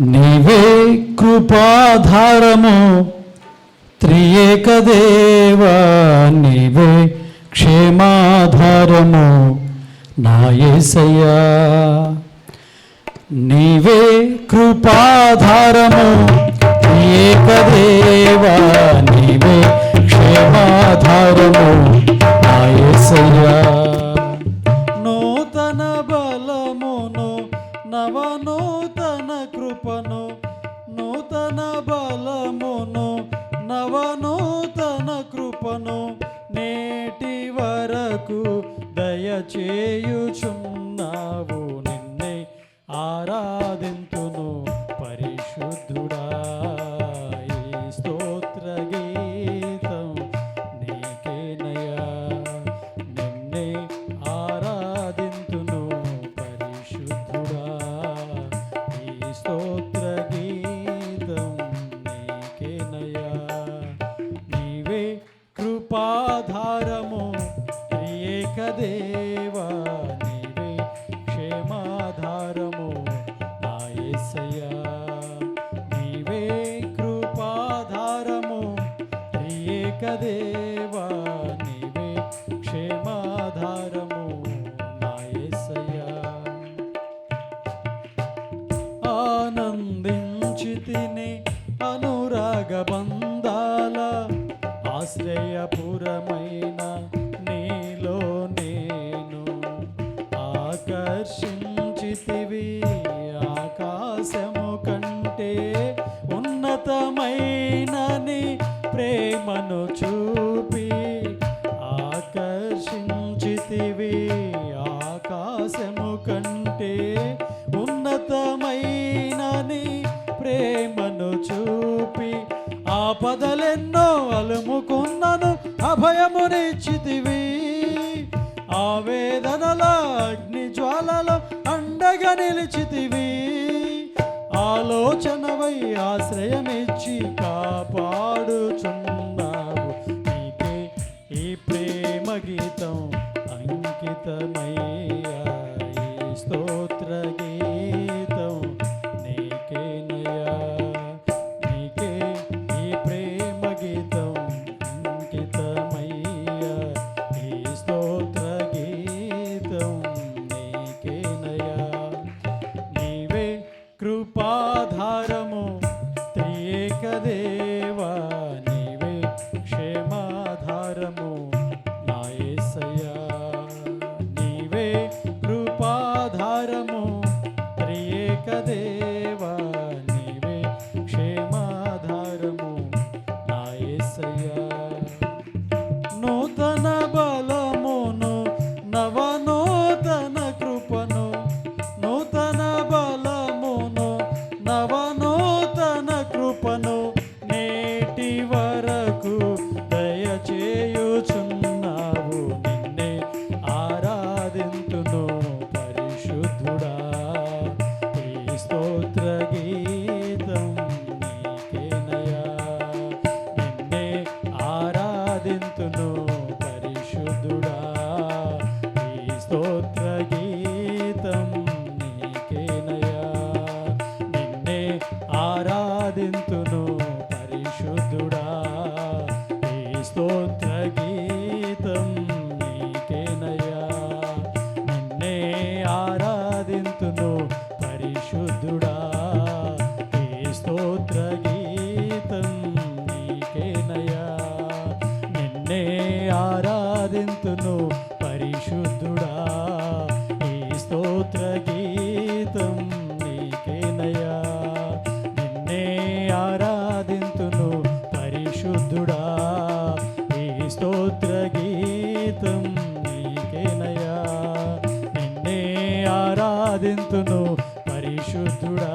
నీవే కృపాధారము త్రియేక దేవా నీవే క్షేమాధారము నాయసయ్యా నీవే కృపాధారము త్రియేక కృపను నేటి వరకు దయచేయుచున్నావు. నిన్నే ఆరాధింతును. క్షేమాధారము నా యేసయ్యా నీవే కృపాధారము ఏక నీవే క్షేమాధారము నా యేసయ్యా ఆనందించి తిని అనురాగ దర్శించితివి ఆకాశము కంటే ఉన్నతమైనని ప్రేమను చూపి ఆకర్షించితివి ఆకాశము కంటే ఉన్నతమైనని ప్రేమను చూపి ఆపదలెన్నో అలుముకున్నను అభయమునిచ్చితివి. ఆవేదనల అగ్ని జ్వాలలో అండగా నిలిచితివి. ఆలోచనవై ఆశ్రయమిచ్చి కాపాడుచున్నావు. నీకే ఈ ప్రేమ గీతం అంకితమయ్యాయి. ఈ ఆరాధింతును పరిశుద్ధుడా. ఈ స్తోత్ర గీతం నీకేనయ్యా. నిన్నే ఆరాధింతును పరిశుద్ధుడా. ఈ స్తోత్ర గీతం నీకేనయ్యా. నిన్నే ఆరాధింతును జీవితం నీకేనయా నిన్నే ఆరాధింతును పరిశుద్ధుడా.